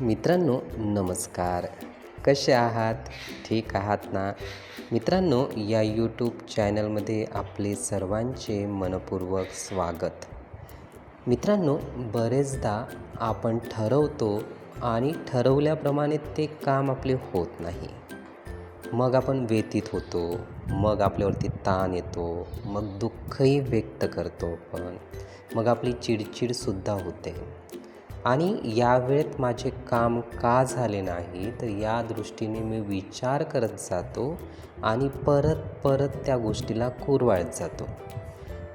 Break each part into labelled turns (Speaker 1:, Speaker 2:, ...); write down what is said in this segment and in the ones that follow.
Speaker 1: मित्रांनो नमस्कार. कसे आहात? ठीक आहात ना? मित्रांनो या यूट्यूब चॅनलमध्ये आपले सर्वांचे मनपूर्वक स्वागत. मित्रांनो बरेचदा आपण ठरवतो आणि ठरवल्याप्रमाणे ते काम आपले होत नाही. मग आपण व्यतीत होतो मग आपल्यावरती ताण येतो मग दुःखही व्यक्त करतो पण मग आपली चिडचिडसुद्धा होते. आणि या वेळेत माझे काम का झाले नाही तर या दृष्टीने मी विचार करत जातो आणि परत परत त्या गोष्टीला कुरवाळत जातो.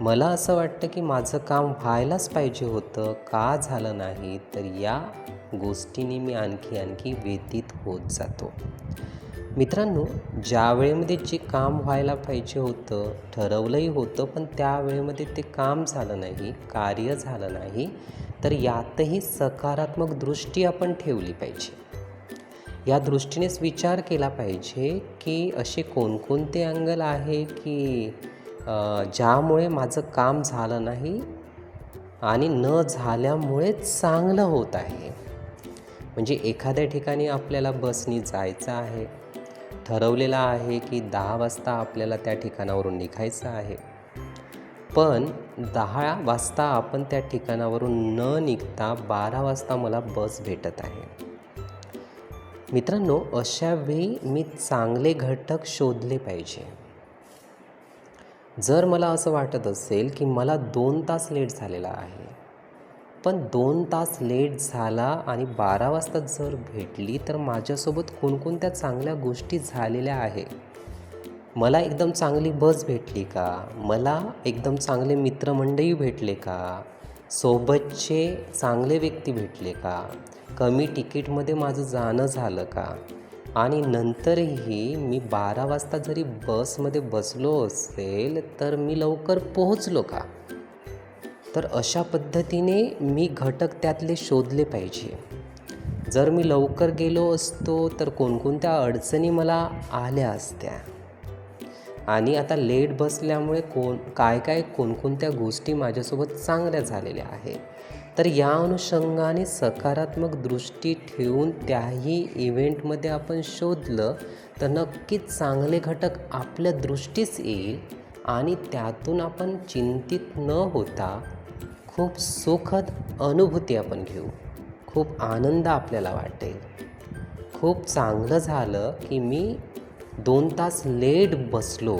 Speaker 1: मला असं वाटतं की माझं काम व्हायलाच पाहिजे होतं का झालं नाही तर या गोष्टीने मी आणखी आणखी व्यतीत होत जातो. मित्रांनो ज्या वेळेमध्ये जे काम व्हायला पाहिजे होतं ठरवलंही होतं पण त्या वेळेमध्ये ते काम झालं नाही कार्य झालं नाही तर यातही सकारात्मक दृष्टी आपण ठेवली पाहिजे. या दृष्टीनेच विचार केला पाहिजे की असे कोणकोणते अँगल आहे की ज्यामुळे माझं काम झालं नाही आणि न झाल्यामुळे चांगलं होत आहे. म्हणजे एखाद्या ठिकाणी आपल्याला बसनी जायचं आहे ठरवलेलं आहे की दहा वाजता आपल्याला त्या ठिकाणावरून निघायचं आहे. पण दहा वाजता आपण त्या ठिकाणावरून न निघता बारा वाजता मला बस भेटत आहे. मित्रांनो अशावेळी मी चांगले घटक शोधले पाहिजे. जर मला असं वाटत असेल की मला दोन तास लेट झालेला आहे पण दोन तास लेट झाला आणि बारा वाजता जर भेटली तर माझ्यासोबत कोणकोणत्या चांगल्या गोष्टी झालेल्या आहे मला एकदम चांगली बस भेटली का? मला एकदम चांगले मित्रमंडळी भेटले का? सोबतचे चांगले व्यक्ती भेटले का? कमी तिकीटमध्ये माझं जाणं झालं का? आणि नंतरही मी बारा वाजता जरी बसमध्ये बसलो असेल तर मी लवकर पोहोचलो का? तर अशा पद्धतीने मी घटक त्यातले शोधले पाहिजे. जर मी लवकर गेलो असतो तर कोणकोणत्या अडचणी मला आल्या असत्या? आणि आता लेट बसल्यामुळे कोण काय काय कोणकोणत्या गोष्टी माझ्यासोबत चांगल्या झालेल्या आहेत. तर या अनुषंगाने सकारात्मक दृष्टी ठेवून त्याही इव्हेंटमध्ये आपण शोधलं तर नक्कीच चांगले घटक आपल्या दृष्टीस येईल आणि त्यातून आपण चिंतित न होता खूप सुखद अनुभूती आपण घेऊ. खूप आनंद आपल्याला वाटेल. खूप चांगलं झालं की मी दोन तास लेट बसलो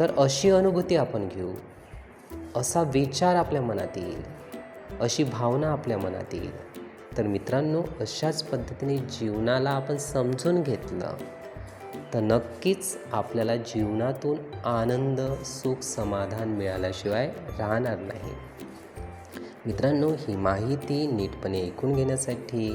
Speaker 1: तर अशी अनुभूती आपण घेऊ. असा विचार आपल्या मनात येईल. अशी भावना आपल्या मनात येईल. तर मित्रांनो अशाच पद्धतीने जीवनाला आपण समजून घेतलं तर नक्कीच आपल्याला जीवनातून आनंद सुख समाधान मिळाल्याशिवाय राहणार नाही. मित्रांनो ही माहिती नीटपणे ऐकून घेण्यासाठी